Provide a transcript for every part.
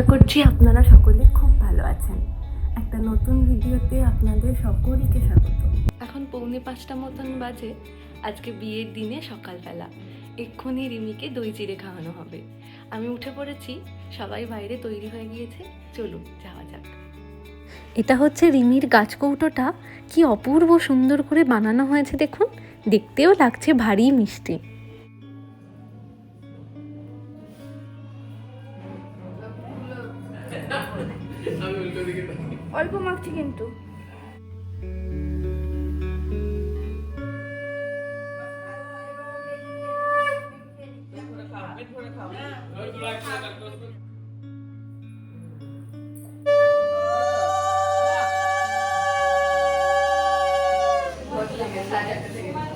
আশা করছি আপনারা সকলে খুব ভালো আছেন। একটা নতুন ভিডিওতে আপনাদের সকলকে স্বাগত। এখন পৌনে পাঁচটা মতন বাজে আজকে বিয়ের দিনে সকালবেলা। এক্ষুনি রিমিকে দই চিড়ে খাওয়ানো হবে। আমি উঠে পড়েছি সবাই বাইরে তৈরি হয়ে গিয়েছে চলুন যাওয়া যাক। এটা হচ্ছে রিমির গাছকৌটোটা কি অপূর্ব সুন্দর করে বানানো হয়েছে দেখুন। দেখতেও লাগছে ভারী মিষ্টি। মাখছি কিন্তু।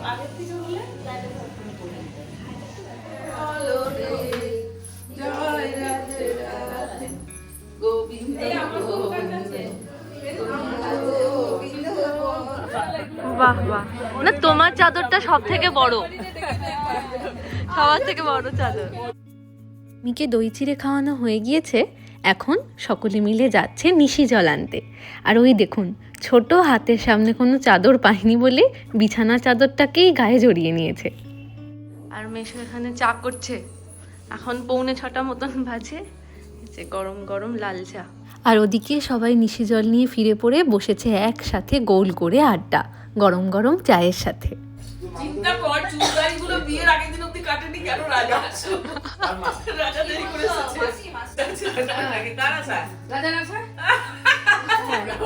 বাহ না তোমার চাদরটা সব থেকে বড়। সবার থেকে বড় চাদর। মিকে দই চিড়ে খাওয়ানো হয়ে গিয়েছে এখন সকলে মিলে যাচ্ছে নিশি জল আনতে। আর ওই দেখুন ছোট হাতের সামনে কোনো চাদর পায়নি বলে বিছানার চাদরটাকেই গায়ে জড়িয়ে নিয়েছে। আর মেশো এখানে চা করছে। এখন পৌনে ছটা মতন বাজে। যে গরম গরম লাল চা। আর ওদিকে সবাই নিশি জল নিয়ে ফিরে পড়ে বসেছে একসাথে গোল করে আড্ডা গরম গরম চায়ের সাথে। চিন্তা কর চুলদারি বিয়ের আগের দিন অব্দি কাটেনি কেন রাজা? রাজা দেরি করে এসেছে। কারা স্যার।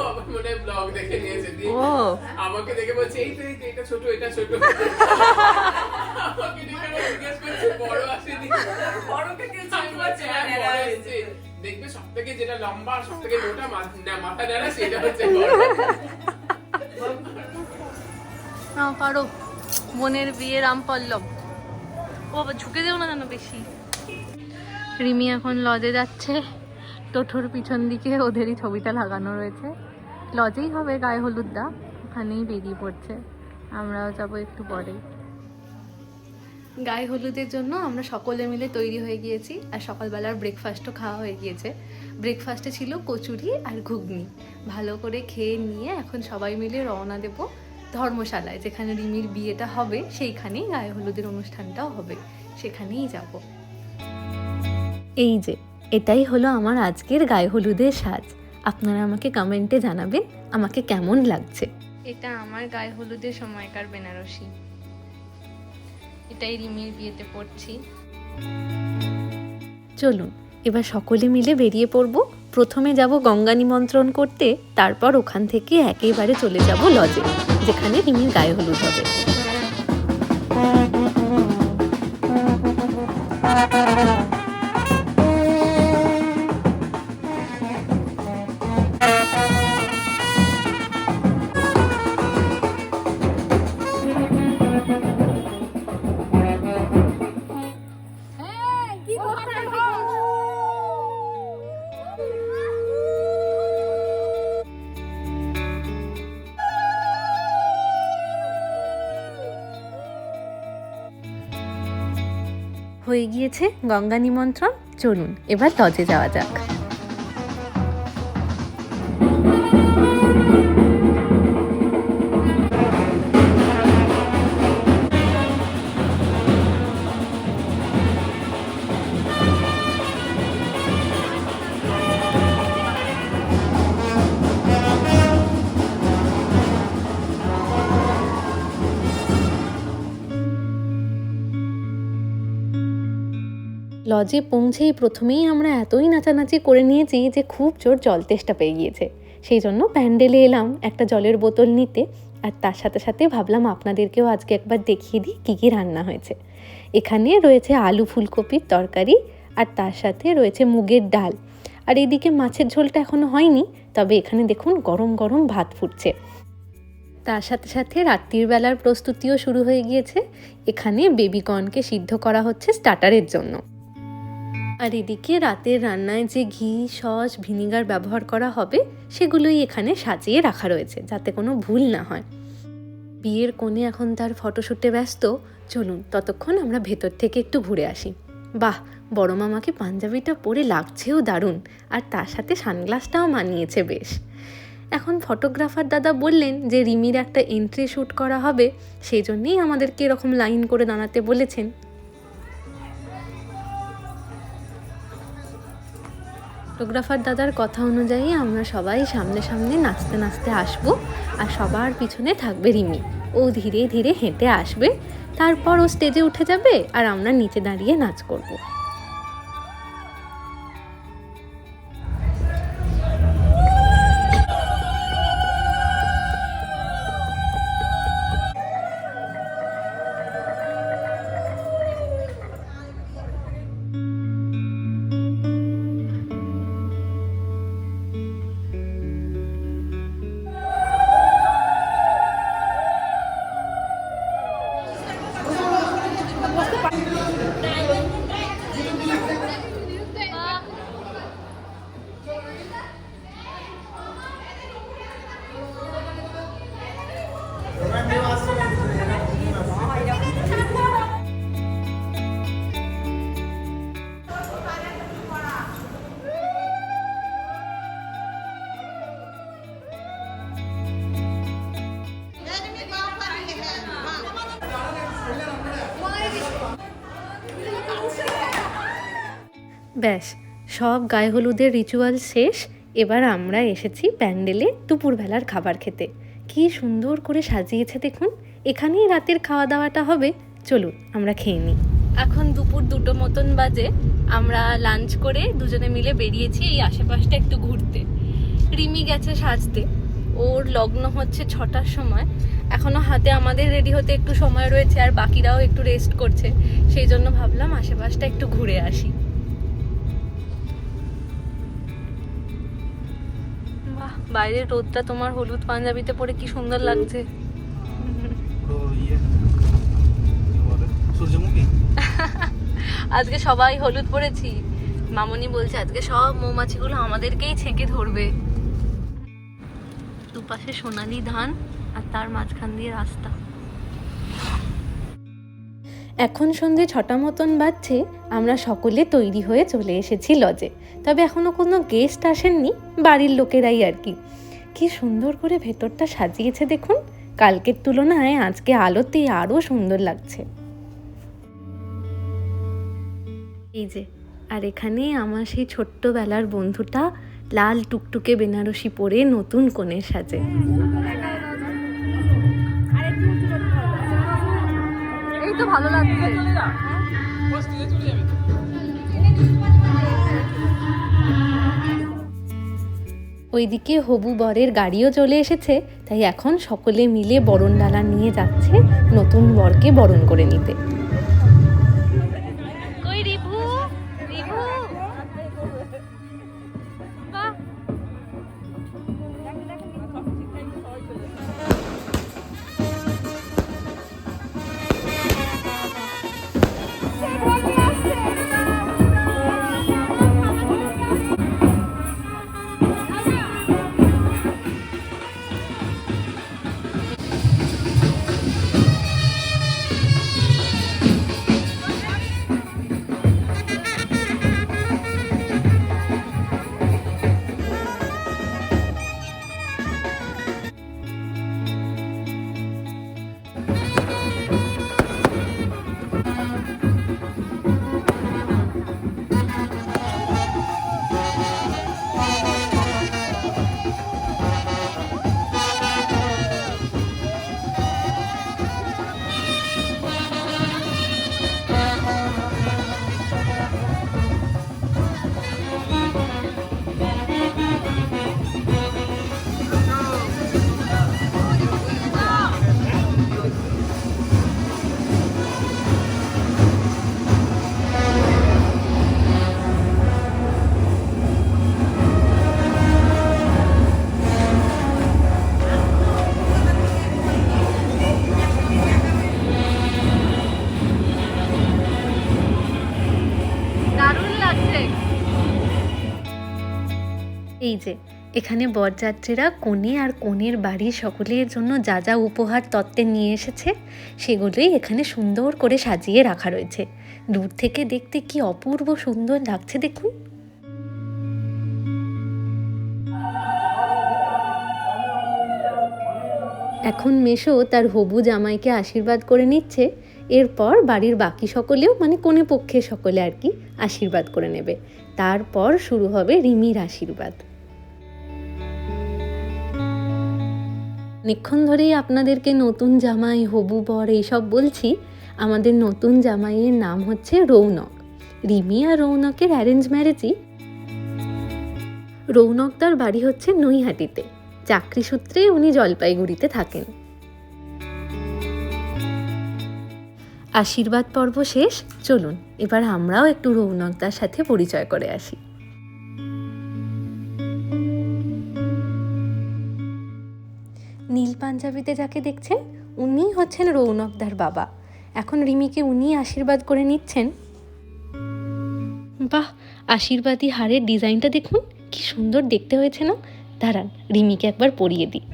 আমার ব্লগ দেখে নিয়েছে দিয়ে ও। আমাকে দেখে বলছে এই তো এটা ছোট এটা ছোট। আমাকে দেখে আবার জিজ্ঞেস করছে বড় আসেনি। বড় থেকে থেকে যেটা লম্বা সব থেকে মাথা সেটা হচ্ছে না পারো বোনের বিয়ে রাম ও বাবা ঝুঁকে দেও না যেন বেশি। রিমি এখন লজে যাচ্ছে। টোঠোর পিছন দিকে ওদেরই ছবিটা লাগানো রয়েছে। লজেই হবে গায়ে হলুদটা ওখানেই বেরিয়ে পড়ছে। আমরাও যাব একটু পরে। গায়ে হলুদের জন্য আমরা সকলে মিলে তৈরি হয়ে গিয়েছি, আর সকালবেলার ব্রেকফাস্টও খাওয়া হয়ে গিয়েছে। ব্রেকফাস্টে ছিল কচুরি আর ঘুগনি। ভালো করে খেয়ে নিয়ে এখন সবাই মিলে রওনা দেব ধর্মশালায়। যেখানে রিমির বিয়েটা হবে সেইখানেই গায়ে হলুদের অনুষ্ঠানটাও হবে। সেখানেই যাব। এই যে এটাই হলো আমার আজকের গায়ে হলুদের সাজ। আপনারা আমাকে কমেন্টে জানাবেন আমাকে কেমন লাগছে। এটা আমার গায়ে হলুদের সময়কার বেনারসি। এটাই রিমির বিয়েতে পড়ছি। চলুন এবার সকলে মিলে বেরিয়ে পড়ব। প্রথমে যাব গঙ্গা নিমন্ত্রণ করতে, তারপর ওখান থেকে একেবারে চলে যাব লজে, যেখানে রিমির গায়ে হলুদ হবে। হয়ে গিয়েছে গঙ্গা নিমন্ত্রণ। চলুন এবার লজে যাওয়া যাক। লজে পৌঁছেই প্রথমেই আমরা এতই নাচানাচি করে নিয়েছি যে খুব জোর জল তেষ্টা পেয়ে গিয়েছে। সেই জন্য প্যান্ডেলে এলাম, একটা জলের বোতল নিতে, আর তার সাথে সাথে ভাবলাম আপনাদেরকেও আজকে একবার দেখিয়ে দিই কী কী রান্না হয়েছে। এখানে রয়েছে আলু ফুলকপির তরকারি, আর তার সাথে রয়েছে মুগের ডাল। আর এদিকে মাছের ঝোলটা এখনও হয়নি, তবে এখানে দেখুন গরম গরম ভাত ফুটছে। তার সাথে সাথে রাত্রির বেলার প্রস্তুতিও শুরু হয়ে গিয়েছে। এখানে বেবিকর্নকে সিদ্ধ করা হচ্ছে স্টার্টারের জন্য। আর এদিকে রাতের রান্নায় যে ঘি, সস, ভিনিগার ব্যবহার করা হবে, সেগুলোই এখানে সাজিয়ে রাখা রয়েছে, যাতে কোনো ভুল না হয়। বিয়ের কোণে এখন তার ফটোশ্যুটে ব্যস্ত, চলুন ততক্ষণ আমরা ভেতর থেকে একটু ঘুরে আসি। বাহ, বড় মামাকে পাঞ্জাবিটা পরে লাগছেও দারুণ, আর তার সাথে সানগ্লাসটাও মানিয়েছে বেশ। এখন ফটোগ্রাফার দাদা বললেন যে রিমির একটা এন্ট্রি শ্যুট করা হবে, সেই জন্যেই আমাদেরকে এরকম লাইন করে দাঁড়াতে বলেছেন। ফটোগ্রাফার দাদার কথা অনুযায়ী আমরা সবাই সামনে সামনে নাচতে নাচতে আসব আর সবার পিছনে থাকবে রিমি ও ধীরে ধীরে হেঁটে আসবে, তারপর ও স্টেজে উঠে যাবে আর আমরা নিচে দাঁড়িয়ে নাচ করব। ব্যাস, সব গায়ে হলুদের রিচুয়াল শেষ। এবার আমরা এসেছি প্যান্ডেলে দুপুরবেলার খাবার খেতে। কি সুন্দর করে সাজিয়েছে দেখুন। এখানেই রাতের খাওয়া দাওয়াটা হবে। চলুন, আমরা খেয়ে নিই। এখন দুপুর দুটো মতন বাজে। আমরা লাঞ্চ করে দুজনে মিলে বেরিয়েছি এই আশেপাশটা একটু ঘুরতে। রিমি গেছে সাজতে। ওর লগ্ন হচ্ছে ছটার সময়। এখনও হাতে আমাদের রেডি হতে একটু সময় রয়েছে আর বাকিরাও একটু রেস্ট করছে। সেই জন্য ভাবলাম আশেপাশটা একটু ঘুরে আসি। বাহ বাইরের রোদটা তোমার হলুদ পাঞ্জাবিতে পরে কি সুন্দর লাগছে। আজকে সবাই হলুদ পরেছি। মামনি বলছে আজকে সব মৌমাছিগুলো আমাদেরকেই ছেঁকে ধরবে। দুপাশে সোনালি ধান আর তার মাঝখান দিয়ে রাস্তা। এখন সন্ধে ছটা মতন বাজছে, আমরা সকলে তৈরি হয়ে চলে এসেছি লজে তবে এখনও কোনো গেস্ট আসেননি বাড়ির লোকেরাই আর কি। কি সুন্দর করে ভেতরটা সাজিয়েছে দেখুন। কালকের তুলনায় আজকে আলোতে আরও সুন্দর লাগছে। এই যে, আর এখানে আমার সেই ছোট্টবেলার বন্ধুটা লাল টুকটুকে বেনারসি পরে নতুন কোণের সাজে এই তো ভালো লাগছে। ওইদিকে হবু বরের গাড়িও চলে এসেছে তাই এখন সকলে মিলে বরণ ডালা নিয়ে যাচ্ছে নতুন বরকে বরণ করে নিতে এই যে, এখানে বরযাত্রীরা কনে আর কনের বাড়ির সকলের জন্য যা যা উপহার তত্ত্বে নিয়ে এসেছে, সেগুলোই এখানে সুন্দর করে সাজিয়ে রাখা রয়েছে। দূর থেকে দেখতে কি অপূর্ব সুন্দর লাগছে দেখুন। এখন মেশো তার হবু জামাইকে আশীর্বাদ করে নিচ্ছে, এরপর বাড়ির বাকি সকলেও মানে কোনে পক্ষে সকলে আর কি, আশীর্বাদ করে নেবে। তারপর শুরু হবে রিমির আশীর্বাদ। অনেকক্ষণ ধরেই আপনাদেরকে নতুন জামাই, হবু বর এইসব বলছি। আমাদের নতুন জামাইয়ের নাম হচ্ছে রৌনক। রিমি আর রৌনকের অ্যারেঞ্জ ম্যারেজই রৌনক তার বাড়ি হচ্ছে নৈহাটিতে। চাকরি সূত্রে উনি জলপাইগুড়িতে থাকেন। আশীর্বাদ পর্ব শেষ। চলুন, এবার আমরাও একটু রৌনকদার সাথে পরিচয় করে আসি। নীল পাঞ্জাবিতে যাকে দেখছেন উনিই হচ্ছেন রৌনকদার বাবা। এখন রিমিকে উনিই আশীর্বাদ করে নিচ্ছেন। বাহ, আশীর্বাদী হারের ডিজাইনটা দেখুন, কি সুন্দর দেখতে হয়েছে না? দাঁড়ান, রিমিকে একবার পরিয়ে দিই।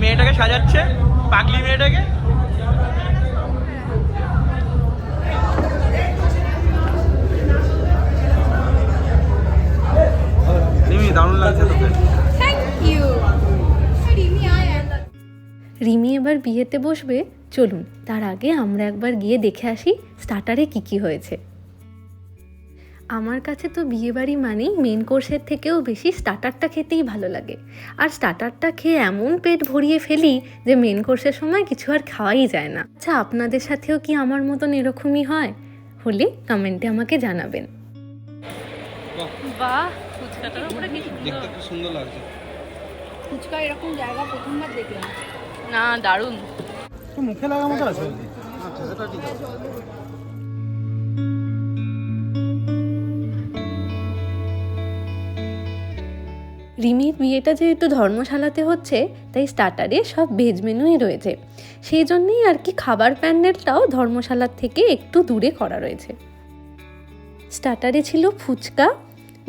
মেয়েটাকে সাজাচ্ছে? পাগলি মেয়েটাকে? দারুণ লাগছে তোকে। রিমি এবার বিয়েতে বসবে চলুন তার আগে আমরা একবার গিয়ে দেখে আসি স্টার্টারে কি কি হয়েছে। আমার কাছে তো বিয়েবাড়ি মানেই মেন কোর্সের থেকেও বেশি স্টার্টারটা খেতেই ভালো লাগে। আর স্টার্টারটা খেয়ে এমন পেট ভরিয়ে ফেলি যে মেন কোর্সের সময় কিছু আর খাওয়াই যায় না। আচ্ছা আপনাদের সাথেও কি আমার মতন এরকমই হয়? হলে কমেন্টে আমাকে জানাবেন। বাহ ফুচকাটার উপরে কি সুন্দর লাগছে। ফুচকা এরকম জায়গা প্রথমবার দেখলাম। না দারুণ। মুখে লাগা মতো আছে? আচ্ছা সেটা ঠিক আছে। রিমির বিয়েটা যেহেতু ধর্মশালাতে হচ্ছে তাই স্টার্টারে সব ভেজ মেনুই রয়েছে। সেই জন্যেই আর কি খাবার প্যান্ডেলটাও ধর্মশালার থেকে একটু দূরে করা রয়েছে। স্টার্টারে ছিল ফুচকা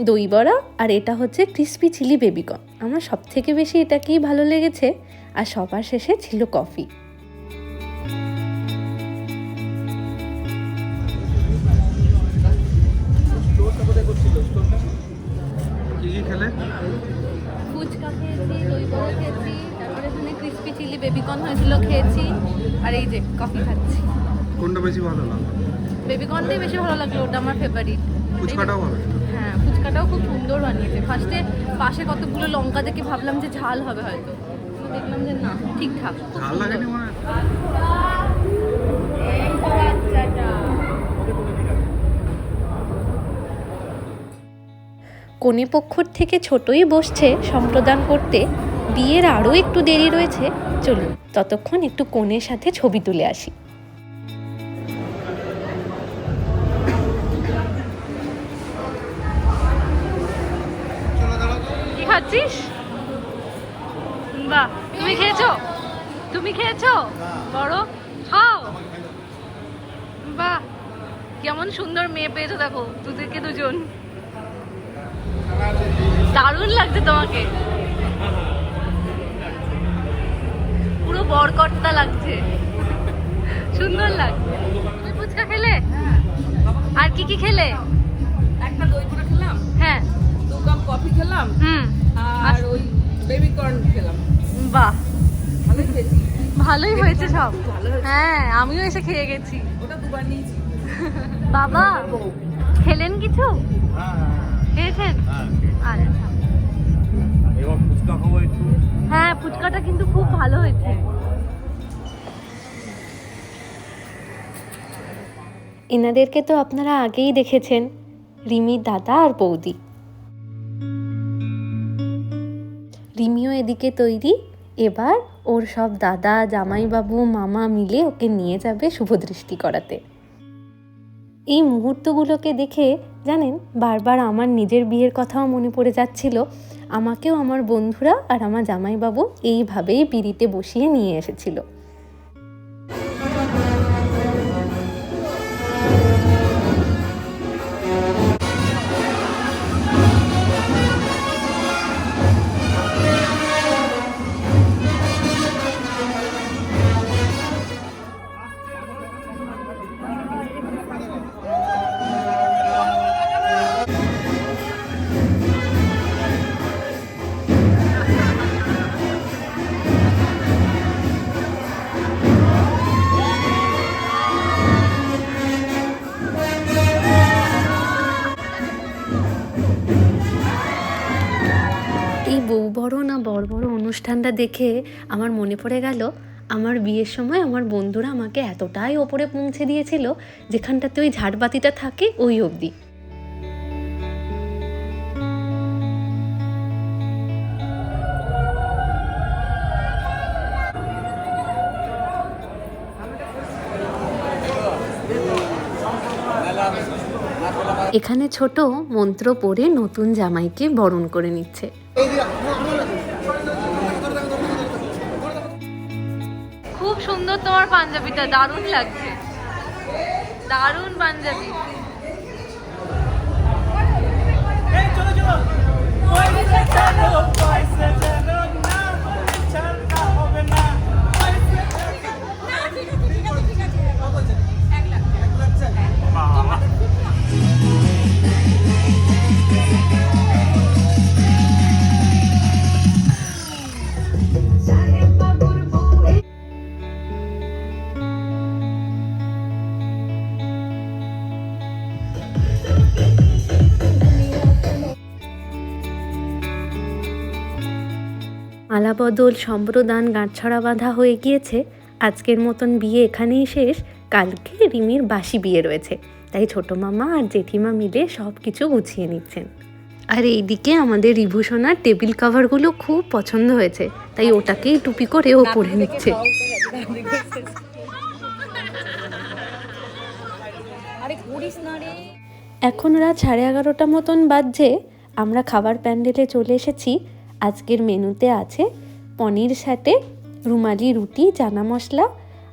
দই বড়া আর এটা হচ্ছে ক্রিসপি চিলি বেবিকর্ন আমার সব থেকে বেশি এটাকেই ভালো লেগেছে। আর সবার শেষে ছিল কফি। কি কি খেলে? ফুচকা খেয়েছি দই খেয়েছি তারপরে এখানে ক্রিসপি চিলি বেবিকর্ন হয়েছিল খেয়েছি আর এই যে কফি খাচ্ছি। কোনটা বেশি ভালো লাগল? বেবিকর্নটাই বেশি ভালো লাগল ওটা আমার ফেভারিট ফুচকাটাও ভালো হ্যাঁ ফুচকাটাও খুব সুন্দর বানিয়েছে। ফার্স্টে পাশে কতগুলো লঙ্কা দেখে ভাবলাম যে ঝাল হবে হয়তো। কিন্তু দেখলাম যে না ঠিকঠাক। মানে তো কনে পক্ষর থেকে ছোটই বসছে সম্প্রদান করতে। বিয়ের আরও একটু দেরি রয়েছে। চলুন ততক্ষণ একটু কনের সাথে ছবি তুলে আসি। খাচ্ছিস? বাহ তুমি খেয়েছো? তুমি খেয়েছো? বড়? খাও। বাহ কেমন সুন্দর মেয়ে পেয়েছ দেখো দুদিকে দুজন। দারুণ লাগছে তোমাকে। পুরো বরকর্তা লাগছে। সুন্দর লাগছে। তুমি ফুচকা খেলে? আর কি কি খেলে? একটা দই খেলাম। হ্যাঁ। দু কাপ কফি খেলাম। হুম। আর ওই বেবি কর্ন খেলাম। বাহ। ভালোই হয়েছে সব। হ্যাঁ আমিও এসে খেয়ে গেছি। ওটা দুবার নিয়েছি। বাবা খেলেন কিছু? খেয়েছেন? আচ্ছা। এবার ফুচকা খাব একটু। হ্যাঁ ফুচকাটা কিন্তু খুব ভালো হয়েছে। এনাদেরকে তো আপনারা আগেই দেখেছেন রিমির দাদা আর বৌদি। রিমিও এদিকে তৈরি এবার ওর সব দাদা, জামাইবাবু, মামা মিলে ওকে নিয়ে যাবে শুভদৃষ্টি করাতে। এই মুহূর্তগুলোকে দেখে, জানেন, বারবার আমার নিজের বিয়ের কথাও মনে পড়ে যাচ্ছিল। আমাকেও আমার বন্ধুরা আর আমার জামাইবাবু এইভাবেই পিড়িতে বসিয়ে নিয়ে এসেছিল। বউ বড় না বড় বড় অনুষ্ঠানটা দেখে আমার মনে পড়ে গেল, আমার বিয়ের সময় আমার বন্ধুরা আমাকে এতটাই ওপরে পৌঁছে দিয়েছিল যেখানটাতে ওই ঝাড়বাতিটা থাকে ওই অবধি। এখানে ছোট মন্ত্র পড়ে নতুন জামাইকে বরণ করে নিচ্ছে। খুব সুন্দর তোমার পাঞ্জাবিটা দারুণ লাগছে। দারুণ পাঞ্জাবি। মালাবদল সম্প্রদান গাঁটছড়া বাঁধা হয়ে গিয়েছে। আজকের মতন বিয়ে এখানেই শেষ। কালকে রিমির বাসি বিয়ে রয়েছে। তাই ছোট মামা আর জেঠিমা মিলে সব কিছু গুছিয়ে নিচ্ছেন। আর এইদিকে আমাদের রিভূষণার টেবিল কাভারগুলো খুব পছন্দ হয়েছে। তাই ওটাকেই টুপি করে ও পরে নিচ্ছে। এখন রাত সাড়ে এগারোটা মতন বাজছে। আমরা খাবার প্যান্ডেলে চলে এসেছি। আজকের মেনুতে আছে পনির সাথে রুমালি রুটি, চানা মশলা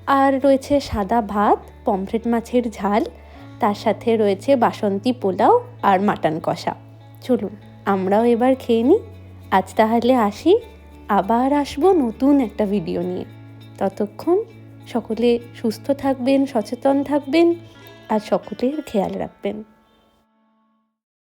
আর রয়েছে সাদা ভাত, পমফ্রেট মাছের ঝাল, তার সাথে রয়েছে বাসন্তী পোলাও আর মাটন কষা। চলুন, আমরাও এবার খেয়ে নিই। আজ তাহলে আসি, আবার আসব নতুন একটা ভিডিও নিয়ে। ততক্ষণ সকলে সুস্থ থাকবেন, সচেতন থাকবেন আর সকলের খেয়াল রাখবেন।